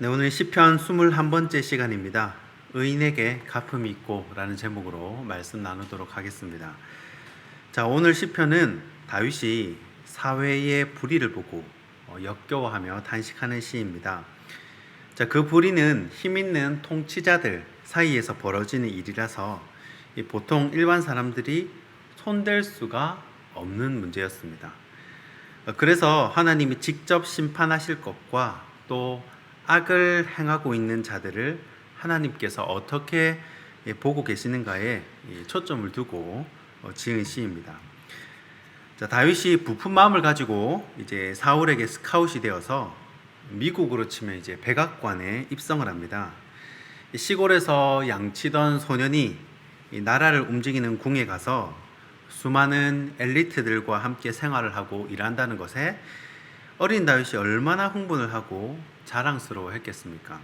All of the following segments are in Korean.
네, 오늘 시편 21번째 시간입니다. 의인에게 갚음이 있고라는 제목으로 말씀 나누도록 하겠습니다. 자, 오늘 시편은 다윗이 사회의 불의를 보고 어, 역겨워하며 단식하는 시입니다. 자, 그 불의는 힘 있는 통치자들 사이에서 벌어지는 일이라서 이 보통 일반 사람들이 손댈 수가 없는 문제였습니다. 어, 그래서 하나님이 직접 심판하실 것과 또 악을 행하고 있는 자들을 하나님께서 어떻게 예, 보고 계시는가에 이 초점을 두고 어, 지은 시입니다. 자, 다윗이 부푼 마음을 가지고 이제 사울에게 스카웃이 되어서 미국으로 치면 이제 백악관에 입성을 합니다. 이 시골에서 양치던 소년이 이 나라를 움직이는 궁에 가서 수많은 엘리트들과 함께 생활을 하고 일한다는 것에 어린 다윗이 얼마나 흥분을 하고 자랑스러워 했겠습니까?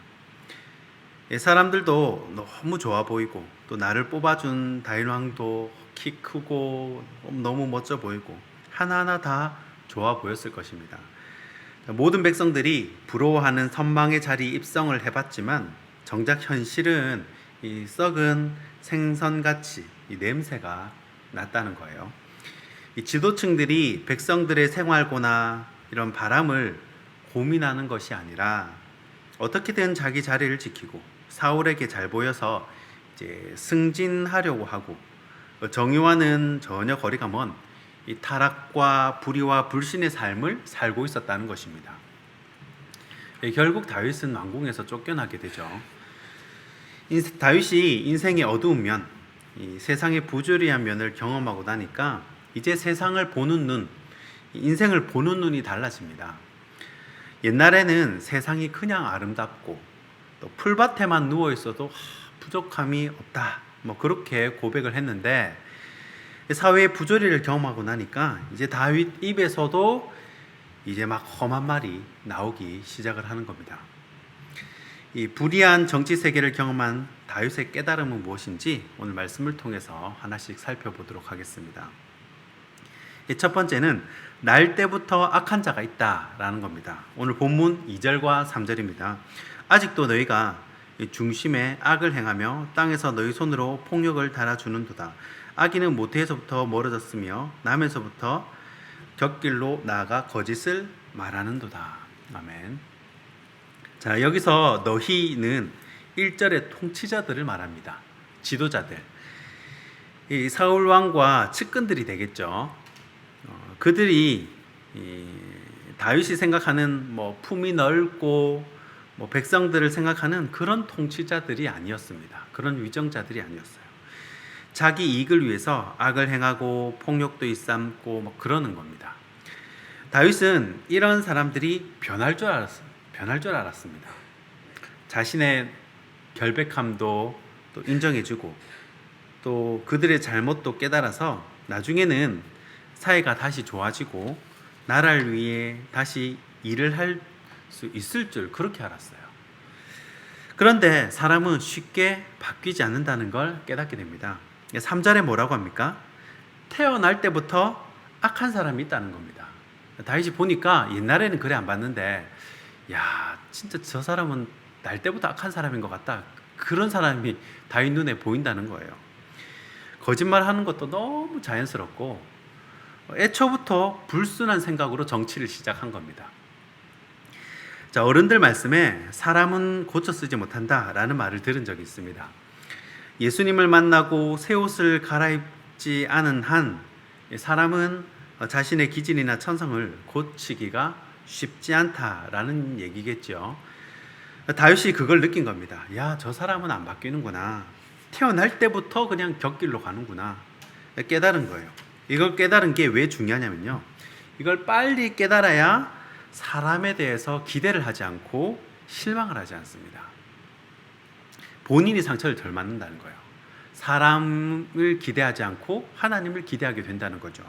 예, 사람들도 너무 좋아 보이고 또 나를 뽑아준 다윗 왕도 키 크고 너무 멋져 보이고 하나하나 다 좋아 보였을 것입니다. 모든 백성들이 부러워하는 선망의 자리 입성을 해봤지만 정작 현실은 이 썩은 생선같이 이 냄새가 났다는 거예요. 이 지도층들이 백성들의 생활고나 이런 바람을 고민하는 것이 아니라 어떻게든 자기 자리를 지키고 사울에게 잘 보여서 이제 승진하려고 하고 정의와는 전혀 거리가 먼 이 타락과 불의와 불신의 삶을 살고 있었다는 것입니다. 예, 결국 다윗은 왕궁에서 쫓겨나게 되죠. 인- 다윗이 인생의 어두운 면, 이 세상의 부조리한 면을 경험하고 나니까 이제 세상을 보는 눈, 인생을 보는 눈이 달라집니다. 옛날에는 세상이 그냥 아름답고 또 풀밭에만 누워 있어도 하, 부족함이 없다. 뭐 그렇게 고백을 했는데 사회의 부조리를 경험하고 나니까 이제 다윗 입에서도 이제 막 험한 말이 나오기 시작을 하는 겁니다. 이 불의한 정치 세계를 경험한 다윗의 깨달음은 무엇인지 오늘 말씀을 통해서 하나씩 살펴보도록 하겠습니다. 이첫 번째는 날 때부터 악한 자가 있다라는 겁니다. 오늘 본문 2절과 3절입니다. 아직도 너희가 이 중심에 악을 행하며 땅에서 너희 손으로 폭력을 달아주는도다. 악인은 모태에서부터 멀어졌으며 남에서부터 곁길로 나아가 거짓을 말하는도다. 아멘. 자, 여기서 너희는 1절의 통치자들을 말합니다. 지도자들. 이 사울 왕과 측근들이 되겠죠. 어, 그들이 이 다윗이 생각하는 뭐 품이 넓고 뭐 백성들을 생각하는 그런 통치자들이 아니었습니다. 그런 위정자들이 아니었어요. 자기 이익을 위해서 악을 행하고 폭력도 일삼고 뭐 그러는 겁니다. 다윗은 이런 사람들이 변할 줄 알았 변할 줄 알았습니다. 자신의 결백함도 또 인정해주고 또 그들의 잘못도 깨달아서 나중에는 사회가 다시 좋아지고 나라를 위해 다시 일을 할 수 있을 줄 그렇게 알았어요. 그런데 사람은 쉽게 바뀌지 않는다는 걸 깨닫게 됩니다. 3절에 뭐라고 합니까? 태어날 때부터 악한 사람이 있다는 겁니다. 다윗이 보니까 옛날에는 그래 안 봤는데 야 진짜 저 사람은 날 때부터 악한 사람인 것 같다. 그런 사람이 다윗 눈에 보인다는 거예요. 거짓말하는 것도 너무 자연스럽고 애초부터 불순한 생각으로 정치를 시작한 겁니다. 자, 어른들 말씀에 사람은 고쳐 쓰지 못한다 라는 말을 들은 적이 있습니다. 예수님을 만나고 새 옷을 갈아입지 않은 한 사람은 자신의 기질이나 천성을 고치기가 쉽지 않다라는 얘기겠죠. 다윗이 그걸 느낀 겁니다. 야, 저 사람은 안 바뀌는구나. 태어날 때부터 그냥 곁길로 가는구나. 깨달은 거예요. 이걸 깨달은 게 왜 중요하냐면요. 이걸 빨리 깨달아야 사람에 대해서 기대를 하지 않고 실망을 하지 않습니다. 본인이 상처를 덜 맞는다는 거예요. 사람을 기대하지 않고 하나님을 기대하게 된다는 거죠.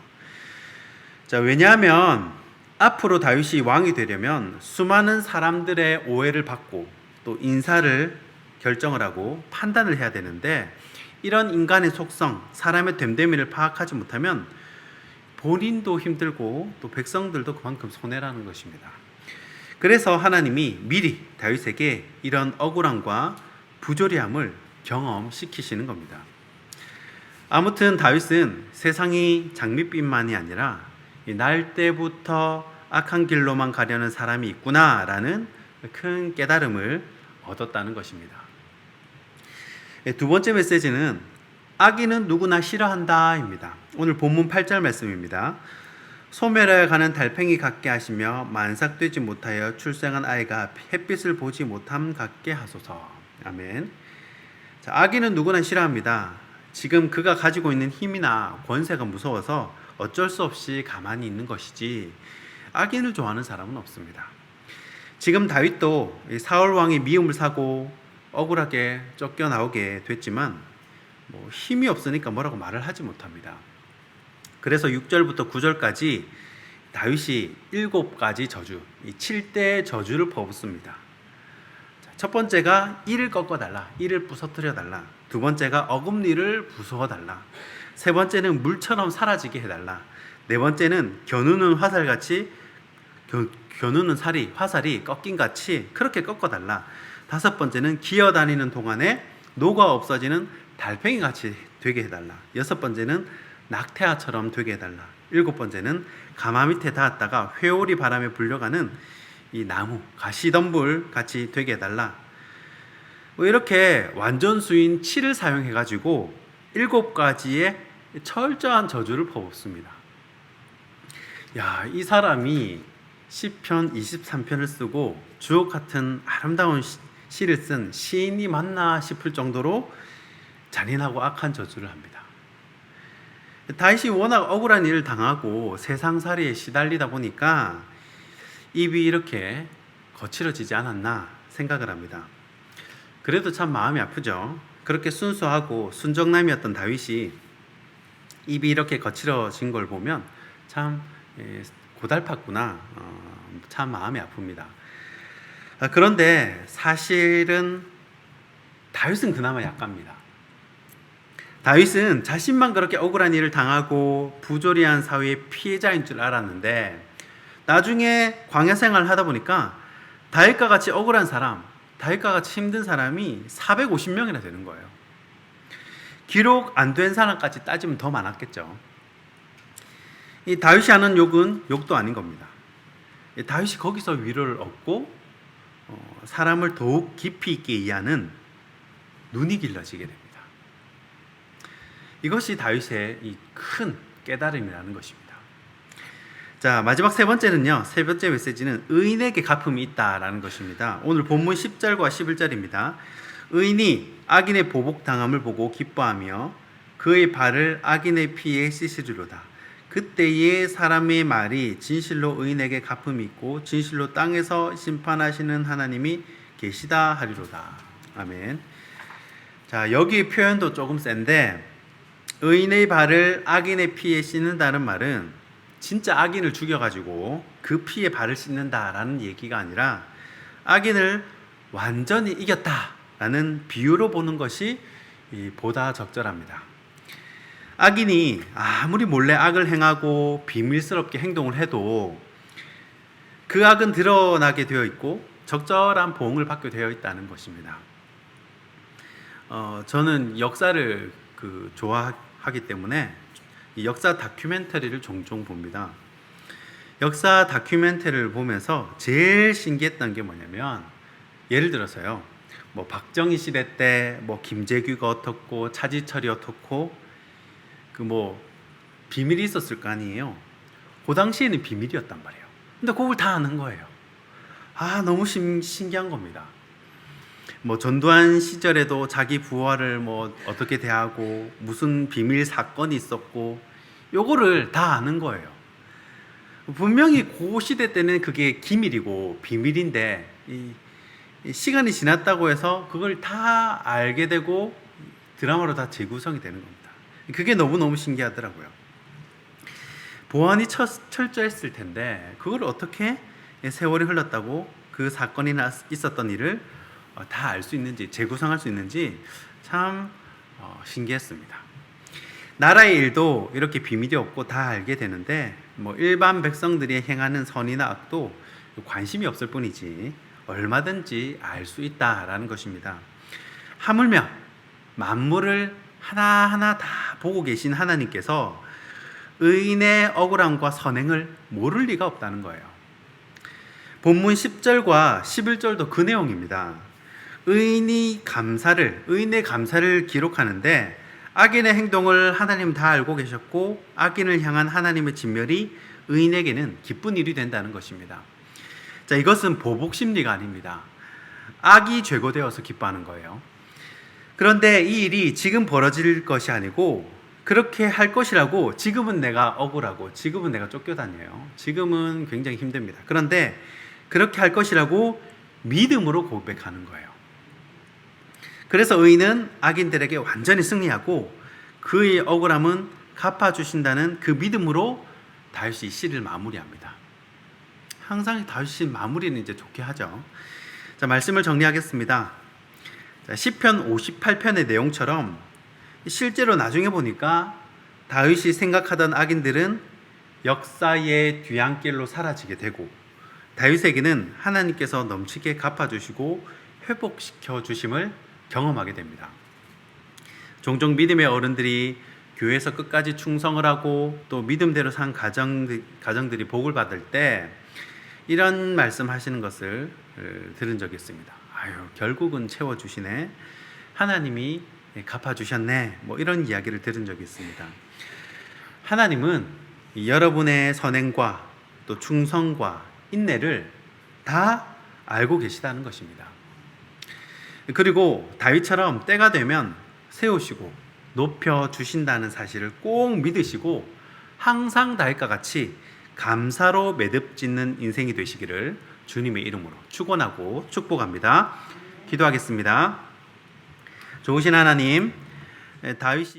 자, 왜냐하면 앞으로 다윗이 왕이 되려면 수많은 사람들의 오해를 받고 또 인사를 결정을 하고 판단을 해야 되는데 이런 인간의 속성, 사람의 됨됨이를 파악하지 못하면 본인도 힘들고 또 백성들도 그만큼 손해라는 것입니다. 그래서 하나님이 미리 다윗에게 이런 억울함과 부조리함을 경험시키시는 겁니다. 아무튼 다윗은 세상이 장밋빛만이 아니라 이날 때부터 악한 길로만 가려는 사람이 있구나라는 큰 깨달음을 얻었다는 것입니다. 예, 두 번째 메시지는 악인은 누구나 싫어한다입니다. 오늘 본문 8절 말씀입니다. 소멸하여 가는 달팽이 같게 하시며 만삭되지 못하여 출생한 아이가 햇빛을 보지 못함 같게 하소서. 아멘. 자, 악인은 누구나 싫어합니다. 지금 그가 가지고 있는 힘이나 권세가 무서워서 어쩔 수 없이 가만히 있는 것이지 악인을 좋아하는 사람은 없습니다. 지금 다윗도 이 사울 왕이 미움을 사고 억울하게 쫓겨 나오게 됐지만 뭐 힘이 없으니까 뭐라고 말을 하지 못합니다. 그래서 6절부터 9절까지 다윗이 일곱 가지 저주, 이 7대 저주를 퍼붓습니다. 자, 첫 번째가 이를 꺾어 달라. 이를 부서뜨려 달라. 두 번째가 어금니를 부수어 달라. 세 번째는 물처럼 사라지게 해 달라. 네 번째는 겨누는 화살같이 겨, 겨누는 살이 화살이 꺾인 같이 그렇게 꺾어 달라. 다섯 번째는 기어 다니는 동안에 녹아 없어지는 달팽이 같이 되게 해달라. 여섯 번째는 낙태아처럼 되게 해달라. 일곱 번째는 가마 밑에 닿았다가 회오리 바람에 불려가는 이 나무 가시덤불 같이 되게 해달라. 뭐 이렇게 완전 수인 7을 사용해 가지고 일곱 가지의 철저한 저주를 퍼붓습니다. 야, 이 사람이 시편 23편을 쓰고 주옥 같은 아름다운 시, 시를 쓴 시인이 맞나 싶을 정도로 잔인하고 악한 저주를 합니다. 다윗이 워낙 억울한 일을 당하고 세상살이에 시달리다 보니까 입이 이렇게 거칠어지지 않았나 생각을 합니다. 그래도 참 마음이 아프죠. 그렇게 순수하고 순정남이었던 다윗이 입이 이렇게 거칠어진 걸 보면 참 예, 고달팠구나. 어, 참 마음이 아픕니다. 아, 그런데 사실은 다윗은 그나마 약합니다. 다윗은 자신만 그렇게 억울한 일을 당하고 부조리한 사회의 피해자인 줄 알았는데 나중에 광야 생활을 하다 보니까 다윗과 같이 억울한 사람, 다윗과 같이 힘든 사람이 450명이나 되는 거예요. 기록 안 된 사람까지 따지면 더 많았겠죠. 이 다윗이 하는 욕은 욕도 아닌 겁니다. 이 다윗이 거기서 위로를 얻고 어, 사람을 더욱 깊이 있게 이해하는 눈이 길러지게 됩니다. 이것이 다윗의 이 큰 깨달음이라는 것입니다. 자, 마지막 세 번째는요. 세 번째 메시지는 의인에게 갚음이 있다라는 것입니다. 오늘 본문 10절과 11절입니다. 의인이 악인의 보복 당함을 보고 기뻐하며 그의 발을 악인의 피에 씻으리로다. 그때에 사람의 말이 진실로 의인에게 갚음이 있고 진실로 땅에서 심판하시는 하나님이 계시다 하리로다. 아멘. 자, 여기 표현도 조금 센데 의인의 발을 악인의 피에 씻는다는 말은 진짜 악인을 죽여 가지고 그 피에 발을 씻는다라는 얘기가 아니라 악인을 완전히 이겼다라는 비유로 보는 것이 보다 적절합니다. 악인이 아무리 몰래 악을 행하고 비밀스럽게 행동을 해도 그 악은 드러나게 되어 있고 적절한 보응을 받게 되어 있다는 것입니다. 어, 저는 역사를 그 좋아하기 때문에 역사 다큐멘터리를 종종 봅니다. 역사 다큐멘터리를 보면서 제일 신기했던 게 뭐냐면 예를 들어서요. 뭐 박정희 시대 때 뭐 김재규가 어떻고 차지철이 어떻고 그 뭐 비밀이 있었을 거 아니에요. 그 당시에는 비밀이었단 말이에요. 근데 그걸 다 아는 거예요. 아, 너무 신, 신기한 겁니다. 뭐 전두환 시절에도 자기 부하를 뭐 어떻게 대하고 무슨 비밀 사건이 있었고 요거를 다 아는 거예요. 분명히 그 시대 때는 그게 기밀이고 비밀인데 이, 이 시간이 지났다고 해서 그걸 다 알게 되고 드라마로 다 재구성이 되는 겁니다. 그게 너무너무 신기하더라고요. 보안이 철, 철저했을 텐데 그걸 어떻게 세월이 흘렀다고 그 사건이 있었던 일을 어, 다알 수 있는지 재구성할 수 있는지 참 어, 신기했습니다. 나라의 일도 이렇게 비밀이 없고 다 알게 되는데 뭐 일반 백성들이 행하는 선이나 악도 관심이 없을 뿐이지 얼마든지 알 수 있다라는 것입니다. 하물며 만물을 하나하나 다 보고 계신 하나님께서 의인의 억울함과 선행을 모를 리가 없다는 거예요. 본문 10절과 11절도 그 내용입니다. 의인이 감사를 의인의 감사를 기록하는데 악인의 행동을 하나님 다 알고 계셨고 악인을 향한 하나님의 진멸이 의인에게는 기쁜 일이 된다는 것입니다. 자, 이것은 보복 심리가 아닙니다. 악이 죄고되어서 기뻐하는 거예요. 그런데 이 일이 지금 벌어질 것이 아니고 그렇게 할 것이라고 지금은 내가 억울하고 지금은 내가 쫓겨다녀요. 지금은 굉장히 힘듭니다. 그런데 그렇게 할 것이라고 믿음으로 고백하는 거예요. 그래서 의인은 악인들에게 완전히 승리하고 그의 억울함은 갚아주신다는 그 믿음으로 다윗이 시를 마무리합니다. 항상 다윗이 마무리는 이제 좋게 하죠. 자, 말씀을 정리하겠습니다. 자, 시편 58편의 내용처럼 실제로 나중에 보니까 다윗이 생각하던 악인들은 역사의 뒤안길로 사라지게 되고 다윗에게는 하나님께서 넘치게 갚아주시고 회복시켜 주심을 경험하게 됩니다. 종종 믿음의 어른들이 교회에서 끝까지 충성을 하고 또 믿음대로 산 가정, 가정들이 복을 받을 때 이런 말씀 하시는 것을 어, 들은 적이 있습니다. 아유, 결국은 채워주시네. 하나님이 갚아주셨네. 뭐 이런 이야기를 들은 적이 있습니다. 하나님은 여러분의 선행과 또 충성과 인내를 다 알고 계시다는 것입니다. 그리고 다윗처럼 때가 되면 세우시고 높여 주신다는 사실을 꼭 믿으시고 항상 다윗과 같이 감사로 매듭 짓는 인생이 되시기를 주님의 이름으로 축원하고 축복합니다. 기도하겠습니다. 좋으신 하나님, 다윗이